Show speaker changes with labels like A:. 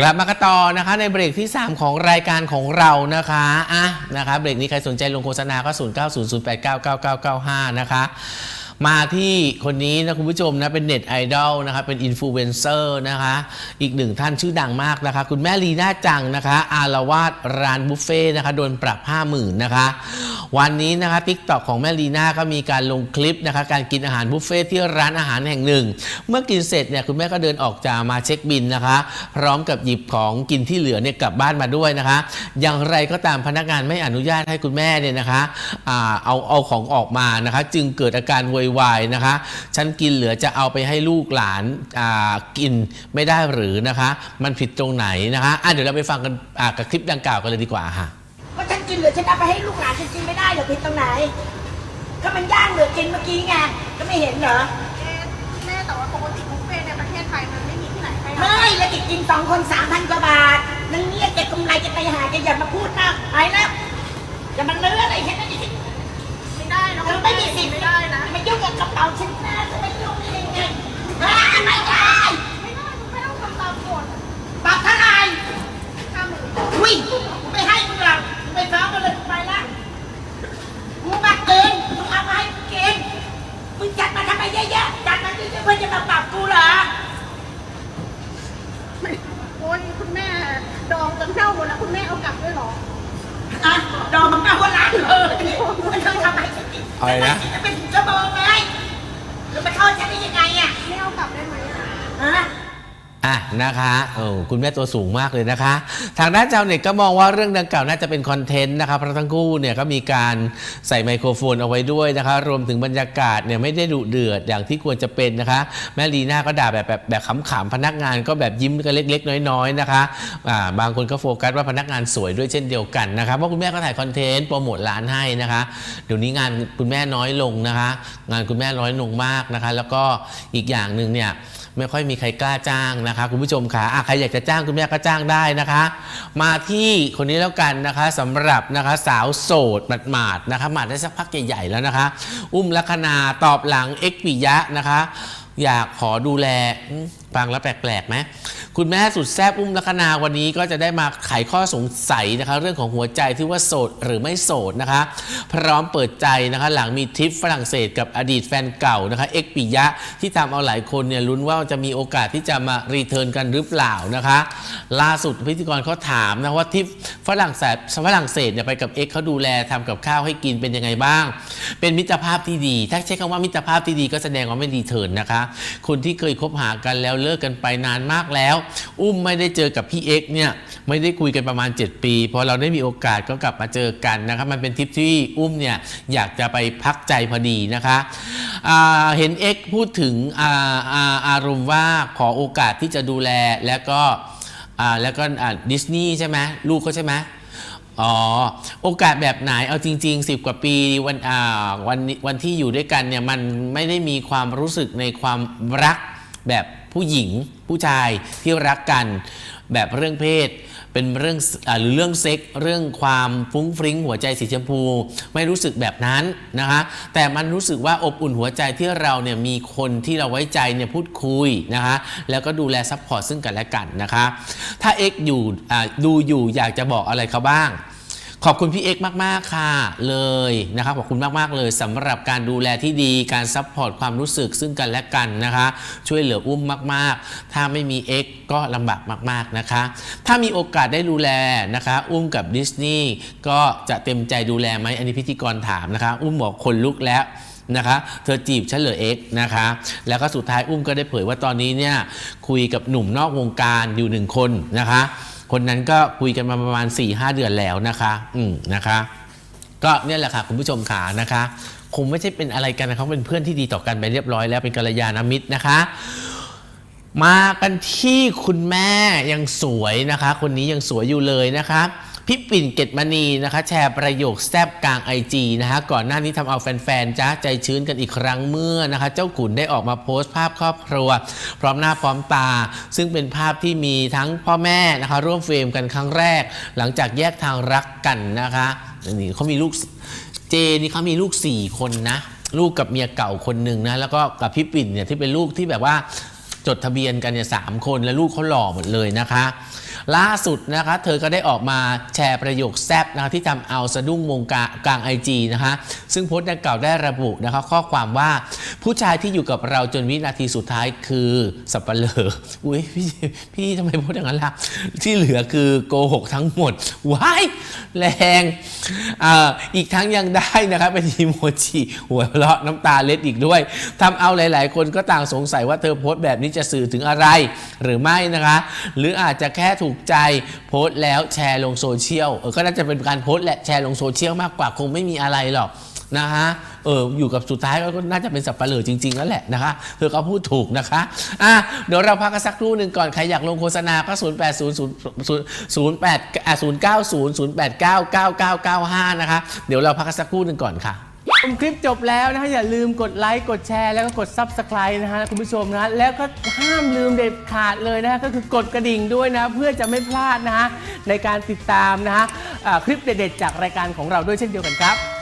A: กลับมากันต่อนะคะในเบรกที่ 3 ของรายการของเรานะคะอะนะคะเบรกนี้ใครสนใจลงโฆษณาก็ 0 9 0 0 8 9 9 9 9 5 นะคะมาที่คนนี้นะคุณผู้ชมนะเป็นเน็ตไอดอลนะคะเป็นอินฟลูเอนเซอร์นะคะอีกหนึ่งท่านชื่อดังมากนะคะ คุณแม่ลีน่าจังนะคะ อารวาสร้านบุฟเฟ่นะคะโดนปรับ 50,000นะคะ วันนี้นะคะทิกตอกของแม่ลีน่าก็มีการลงคลิปนะคะการกินอาหารบุฟเฟ่ที่ร้านอาหารแห่งหนึ่ง เมื่อกินเสร็จเนี่ยคุณแม่ก็เดินออกจากมาเช็คบินนะคะ พร้อมกับหยิบของกินที่เหลือเนี่ยกลับบ้านมาด้วยนะคะ อย่างไรก็ตามพนักงานไม่อนุญาตให้คุณแม่เนี่ยนะคะอ่าเอาเอาของออกมานะคะ จึงเกิดอาการโวยวายนะคะ ฉันกินเหลือจะเอาไปให้ลูกหลานกินไม่ได้หรือนะคะ มันผิดตรงไหนนะคะะเดี๋ยวเราไปฟังกันกับคลิปดังกล่าวกันเลยดีกว่าค่ะ
B: ก็ฉันกินเหลือฉันเอาไปให้ลูกหลานฉันกินไม่ได้เหรอผิดตรงไหน ก็มันย่างเหลือกินเมื่อกี้ไงก็ไม่เห็นเหรอ
C: เอ๊ะแม่แต่ว่าปกติบุฟเฟ่ต์ในประเทศไทยมันไม่มีที่ไหนให้เอา
B: ไม่แล้วจะกินสองคนสามพันกว่าบาทนั่นเนี่ยจะกำไรจะไปหาจะอย่ามาพูดมากไปแล้วอย่ามันเลืออะไรแค่นั้นเอง
C: ไม่ได้นะ
B: เธอไม่มีสิทธิ์
C: ไม่ได้นะ
B: มายุ่งกับกระเป๋าฉันนะจะไม่ยุ่งได้ยังไงอ่าไม่ได้
C: ไม่ได้คุณไม่ต้องทำตามกฎ
B: ปรับเท่าไหร่
C: ห้าหมื่น
B: วิ่งไม่ให้มึงหรอกมึงไปฟ้องกันเลยมึงไปละมึงมาเกินมึงเอามาให้กูกินมึงจัดมาทำไมเยอะๆจัดมาเยอะๆเพื่อจะมาปรับกูเหรอ
C: ไม่โอ้ยคุณแม่ดองจนเน่าหมดแล้วคุณแม่เอากลับด้วยเหรอ
B: อะดอมมันก็ว่าล้าง เลยมันเคยทำให้ฉันกิน
A: อะไรนะ
B: ฉัเป็นชั่วโมงเลย อะ
A: นะคะเออคุณแม่ตัวสูงมากเลยนะคะ ทางด้านชาวเน็ตก็มองว่าเรื่องดังกล่าวน่าจะเป็นคอนเทนต์นะคะเพราะทั้งคู่เนี่ยก็มีการใส่ไมโครโฟนเอาไว้ด้วยนะคะ รวมถึงบรรยากาศเนี่ยไม่ได้ดุเดือดอย่างที่ควรจะเป็นนะคะ แม่ลีน่าก็ด่าแบบแบบแบบขำๆพนักงานก็แบบยิ้มกันเล็ก ๆ น้อยๆนะคะอ่าบางคนก็โฟกัสว่าพนักงานสวยด้วยเช่นเดียวกันนะคะเพราะคุณแม่ก็ถ่ายคอนเทนต์โปรโมทร้านให้นะคะเดี๋ยวนี้งานคุณแม่น้อยลงนะคะ งานคุณแม่น้อยลงมากนะคะ แล้วก็อีกอย่างหนึ่งเนี่ย ไม่ค่อยมีใครกล้าจ้างนะคะ คุณผู้ชมคะ่ะใครอยากจะจ้างคุณแม่ก็จ้างได้นะคะ มาที่คนนี้แล้วกันนะคะสำหรับนะคะสาวโสดหมาดๆนะคะหมาดได้สักพักใหญ่ๆแล้วนะคะ อุ้มลัคนาตอบหลังเอ็กปิยะนะคะ อยากขอดูแลฟังแล้วแปลกๆไหมคุณแม่สุดแซ่บอุ้มลัคนาวันนี้ก็จะได้มาไขข้อสงสัยนะคะ เรื่องของหัวใจที่ว่าโสดหรือไม่โสดนะคะ พร้อมเปิดใจนะคะ หลังมีทริปฝรั่งเศสกับอดีตแฟนเก่านะคะเอ็กปิยะที่ทำเอาหลายคนเนี่ยลุ้นว่าจะมีโอกาสที่จะมารีเทิร์นกันหรือเปล่านะคะ ล่าสุดพิธีกรเขาถามนะว่าทริปฝรั่งเศสฝรั่งเศสเนี่ยไปกับเอ็กเขาดูแลทำกับข้าวให้กินเป็นยังไงบ้าง เป็นมิตรภาพที่ดี ถ้าใช้คำว่ามิตรภาพที่ดีก็แสดงว่าไม่รีเทิร์นนะคะคนที่เคยคบหากันแล้วเลิกกันไปนานมากแล้ว อุ้มไม่ได้เจอกับพี่เอ็กเนี่ยไม่ได้คุยกันประมาณ 7 ปีพอเราได้มีโอกาสก็กลับมาเจอกันนะคะมันเป็นทริปที่อุ้มเนี่ยอยากจะไปพักใจพอดีนะคะเห็นเอ็กพูดถึงอาอาอารมณ์ว่าขอโอกาสที่จะดูแลแล้วก็แล้วก็ดิสนีย์ใช่ไหมลูกเขาใช่ไหม อ๋อ โอกาสแบบไหนเอาจริง ๆ 10 กว่าปีวันอ่าวันวันที่อยู่ด้วยกันเนี่ยมันไม่ได้มีความรู้สึกในความรักแบบผู้หญิงผู้ชายที่รักกัน แบบเรื่องเพศ เป็นเรื่องหรือเรื่องเซ็กเรื่องความฟุ้งฟริ้งหัวใจสีชมพู ไม่รู้สึกแบบนั้นนะคะ แต่มันรู้สึกว่าอบอุ่นหัวใจที่เราเนี่ยมีคนที่เราไว้ใจเนี่ยพูดคุยนะคะแล้วก็ดูแลซัพพอร์ตซึ่งกันและกันนะคะ ถ้าเอ็กอยู่ดูอยู่อยากจะบอกอะไรเขาบ้าง ขอบคุณพี่เอกมาก ๆ ค่ะเลยนะครับขอบคุณมาก ๆ เลยสำหรับการดูแลที่ดีการซัพพอร์ตความรู้สึกซึ่งกันและกันนะคะ ช่วยเหลืออุ้มมาก ๆ ถ้าไม่มีเอกก็ลำบากมาก ๆ นะคะ ถ้ามีโอกาสได้ดูแลนะคะ อุ้มกับดิสนีย์ก็จะเต็มใจดูแลไหมอันนี้พิธีกรถามนะคะ อุ้มบอกคนลุกแล้วนะคะ เธอจีบฉันเหลือเอ็กนะคะ แล้วก็สุดท้ายอุ้มก็ได้เผยว่าตอนนี้เนี่ยคุยกับหนุ่มนอกวงการอยู่หนึ่งคนนะคะ คนนั้นก็คุยกันมาประมาณ 4-5 เดือนแล้วนะคะ อืมนะคะ ก็เนี่ยแหละค่ะคุณผู้ชมขานะคะ คงไม่ใช่เป็นอะไรกันนะเขาเป็นเพื่อนที่ดีต่อกันไปเรียบร้อยแล้วเป็นกัลยาณมิตรนะคะ มากันที่คุณแม่ยังสวยนะคะ คนนี้ยังสวยอยู่เลยนะครับ พี่ปิ่นเกตมณีนะคะ แชร์ประโยคแซบกลางไอจีนะคะ ก่อนหน้านี้ทำเอาแฟนๆจ้าใจชื้นกันอีกครั้งเมื่อนะคะ เจ้าขุนได้ออกมาโพสต์ภาพครอบครัว พร้อมหน้าพร้อมตา ซึ่งเป็นภาพที่มีทั้งพ่อแม่นะคะ ร่วมเฟรมกันครั้งแรก หลังจากแยกทางรักกันนะคะนี่เขามีลูกเจนี่เขามีลูก 4 คนนะ ลูกกับเมียเก่าคนหนึ่งนะแล้วก็กับพี่ปิ่นเนี่ยที่เป็นลูกที่แบบว่า จดทะเบียนกันเนี่ยสามคนและลูกเขาหล่อหมดเลยนะคะ ล่าสุดนะคะ เธอก็ได้ออกมาแชร์ประโยคแซบนะคะที่ทำเอาสะดุ้งวงการกลางไอจีนะคะ ซึ่งโพสต์ดังกล่าวได้ระบุนะคะ ข้อความว่า ผู้ชายที่อยู่กับเราจนวินาทีสุดท้ายคือสับปะเลออุ้ยพี่พี่ทำไมโพสต์อย่างนั้นล่ะ ที่เหลือคือโกหกทั้งหมดว้ายแรงอ่อีกทั้งยังได้นะคะเป็นอีโมจิหัวเราะน้ำตาเล็ดอีกด้วยทำเอาหลาย ๆ คนก็ต่างสงสัยว่าเธอโพสต์แบบนี้จะสื่อถึงอะไร หรือไม่นะคะ หรืออาจจะแค่ถูกใจโพสต์แล้วแชร์ลงโซเชียลก็น่าจะเป็นการโพสต์และแชร์ลงโซเชียลมากกว่าคงไม่มีอะไรหรอก นะคะเอออยู่กับสุดท้ายก็น่าจะเป็นสับปะเหร่อจริงๆแล้วแหละนะคะเธอก็พูดถูกนะคะอะเดี๋ยวเราพักกันสักครู่หนึ่งก่อน ใครอยากลงโฆษณาก็ 0 8 0 0 0 8 0 9 0 0 8 9 9 9 9 5 นะคะ เดี๋ยวเราพักกันสักครู่หนึ่งก่อนค่ะ
D: ชมคลิปจบแล้วนะฮะอย่าลืมกดไลค์กดแชร์แล้วก็กด Subscribe นะฮะคุณผู้ชมนะะแล้วก็ห้ามลืมเด็ดขาดเลยนะฮะก็คือกดกระดิ่งด้วยนะเพื่อจะไม่พลาดนะฮะในการติดตามนะฮะคลิปเด็ดๆจากรายการของเราด้วยเช่นเดียวกันครับ